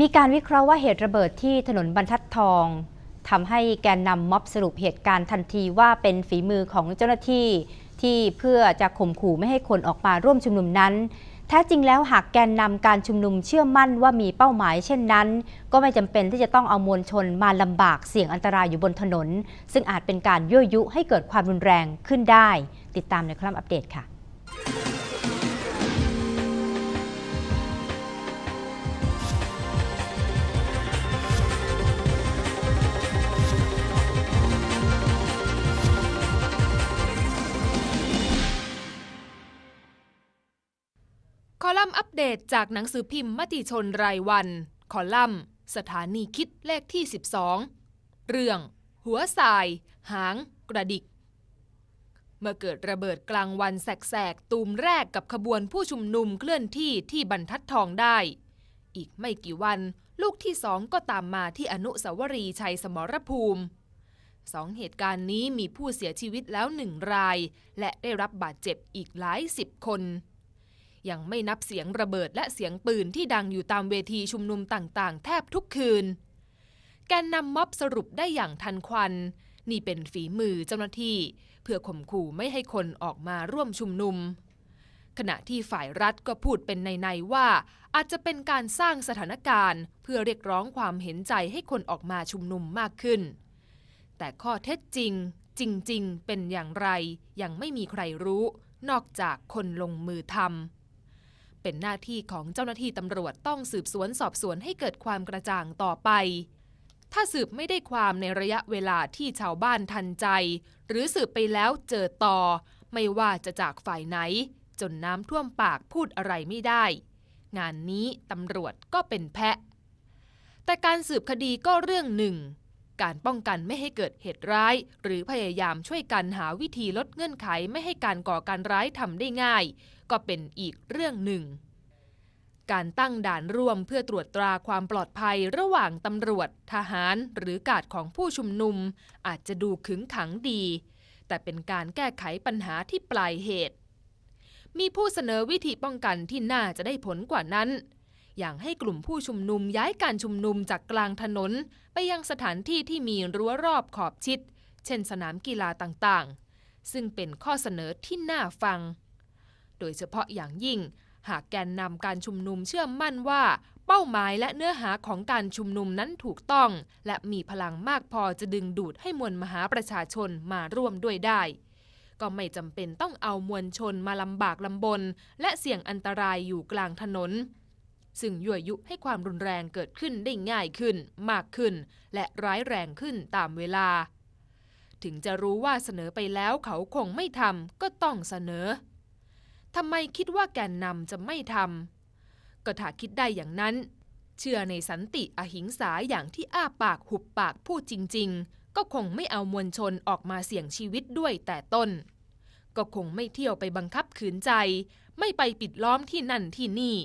มีการวิเคราะห์ว่าเหตุระเบิดที่ถนนบรรทัดทองทำให้แกนนำม็อบสรุปเหตุการณ์ทันทีว่าเป็นฝีมือของเจ้าหน้าที่ ที่เพื่อจะข่มขู่ไม่ให้คนออกมาร่วมชุมนุมนั้น แท้จริงแล้วหากแกนนำการชุมนุมเชื่อมั่นว่ามีเป้าหมายเช่นนั้น ก็ไม่จำเป็นที่จะต้องเอามวลชนมาลำบากเสี่ยงอันตรายอยู่บนถนน ซึ่งอาจเป็นการยั่วยุให้เกิดความรุนแรงขึ้นได้ ติดตามในคลัมอัปเดตค่ะ อลัมน์อัปเดตจากหนังสือพิมพ์มติชนรายวัน คอลัมน์ สถานีคิดเลขที่ 12 เรื่อง หัวสาย หาง กระดิก เมื่อเกิดระเบิดกลางวันแสกๆ ตูมแรกกับขบวนผู้ชุมนุมเคลื่อนที่ที่บรรทัดทองได้ อีกไม่กี่วันลูกที่สองก็ตามมาที่อนุสาวรีย์ชัยสมรภูมิสองเหตุการณ์นี้มีผู้เสียชีวิตแล้วหนึ่งราย และได้รับบาดเจ็บอีกหลายสิบคน ยังไม่นับเสียงระเบิดและเสียงปืนที่ดังอยู่ตามเวทีชุมนุมต่างๆ แทบทุกคืน แกนนำม็อบสรุปได้อย่างทันควัน นี่เป็นฝีมือเจ้าหน้าที่ เพื่อข่มขู่ไม่ให้คนออกมาร่วมชุมนุม ขณะที่ฝ่ายรัฐก็พูดเป็นใน ๆ ว่า อาจจะเป็นการสร้างสถานการณ์ เพื่อเรียกร้องความเห็นใจให้คนออกมาชุมนุมมากขึ้น แต่ข้อเท็จจริงจริง ๆ เป็นอย่างไรยังไม่มีใครรู้ นอกจากคนลงมือทำ เป็นหน้าที่ของเจ้าหน้าที่ตำรวจต้องสืบสวนสอบสวนให้เกิดความกระจ่างต่อไป ถ้าสืบไม่ได้ความในระยะเวลาที่ชาวบ้านทันใจ หรือสืบไปแล้วเจอต่อ ไม่ว่าจะจากฝ่ายไหน จนน้ำท่วมปากพูดอะไรไม่ได้ งานนี้ตำรวจก็เป็นแพะ แต่การสืบคดีก็เรื่องหนึ่ง การป้องกันไม่ให้เกิดเหตุร้าย หรือพยายามช่วยกันหาวิธีลดเงื่อนไขไม่ให้การก่อการร้ายทำได้ง่าย ก็เป็นอีกเรื่องหนึ่งการตั้งด่านร่วมเพื่อตรวจตราความปลอดภัยระหว่างตำรวจ ทหาร หรือกาดของผู้ชุมนุม อาจจะดูขึงขังดี แต่เป็นการแก้ไขปัญหาที่ปลายเหตุ มีผู้เสนอวิธีป้องกันที่น่าจะได้ผลกว่านั้น อย่างให้กลุ่มผู้ชุมนุมย้ายการชุมนุมจากกลางถนน ไปยังสถานที่ที่มีรั้วรอบขอบชิด เช่นสนามกีฬาต่างๆ ซึ่งเป็นข้อเสนอที่น่าฟัง โดยเฉพาะอย่างยิ่ง หากแกนนำการชุมนุมเชื่อมั่นว่า เป้าหมายและเนื้อหาของการชุมนุมนั้นถูกต้อง และมีพลังมากพอจะดึงดูดให้มวลมหาประชาชนมาร่วมด้วยได้ก็ไม่จำเป็นต้องเอามวลชนมาลำบากลำบน และเสี่ยงอันตรายอยู่กลางถนน ซึ่งยั่วยุให้ความรุนแรงเกิดขึ้นได้ง่ายขึ้น มากขึ้น และร้ายแรงขึ้นตามเวลา ถึงจะรู้ว่าเสนอไปแล้วเขาคงไม่ทำก็ต้องเสนอทำไมคิดว่าแกนนำจะไม่ทำก็ถ้าคิดได้อย่างนั้น เชื่อในสันติอหิงสาอย่างที่อ้าปากหุบปากพูดจริง ๆ ก็คงไม่เอามวลชนออกมาเสี่ยงชีวิตด้วยแต่ต้น ก็คงไม่เที่ยวไปบังคับขืนใจ ไม่ไปปิดล้อมที่นั่นที่นี่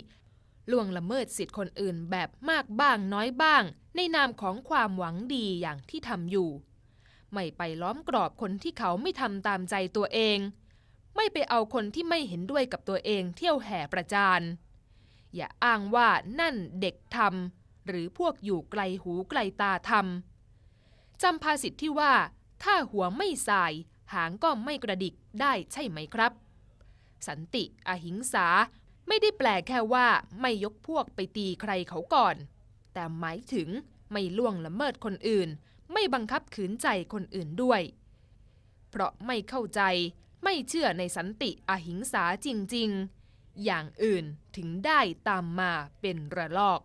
ล่วงละเมิดสิทธิ์คนอื่นแบบมากบ้างน้อยบ้าง ในนามของความหวังดีอย่างที่ทำอยู่ ไม่ไปล้อมกรอบคนที่เขาไม่ทำตามใจตัวเอง ไม่ไปเอาคนที่ไม่เห็นด้วยกับตัวเองเที่ยวแห่ประจานอย่าอ้างว่านั่นเด็กทำหรือพวกอยู่ไกลหูไกลตาทำจำภาษิตที่ว่า ถ้าหัวไม่สาย หางก็ไม่กระดิกได้ใช่ไหมครับ สันติ อหิงสา ไม่ได้แปลแค่ว่าไม่ยกพวกไปตีใครเขาก่อน แต่หมายถึงไม่ล่วงละเมิดคนอื่น ไม่บังคับขืนใจคนอื่นด้วย เพราะไม่เข้าใจไม่เชื่อในสันติอหิงสาจริง ๆ อย่างอื่นถึงได้ตามมาเป็นระลอก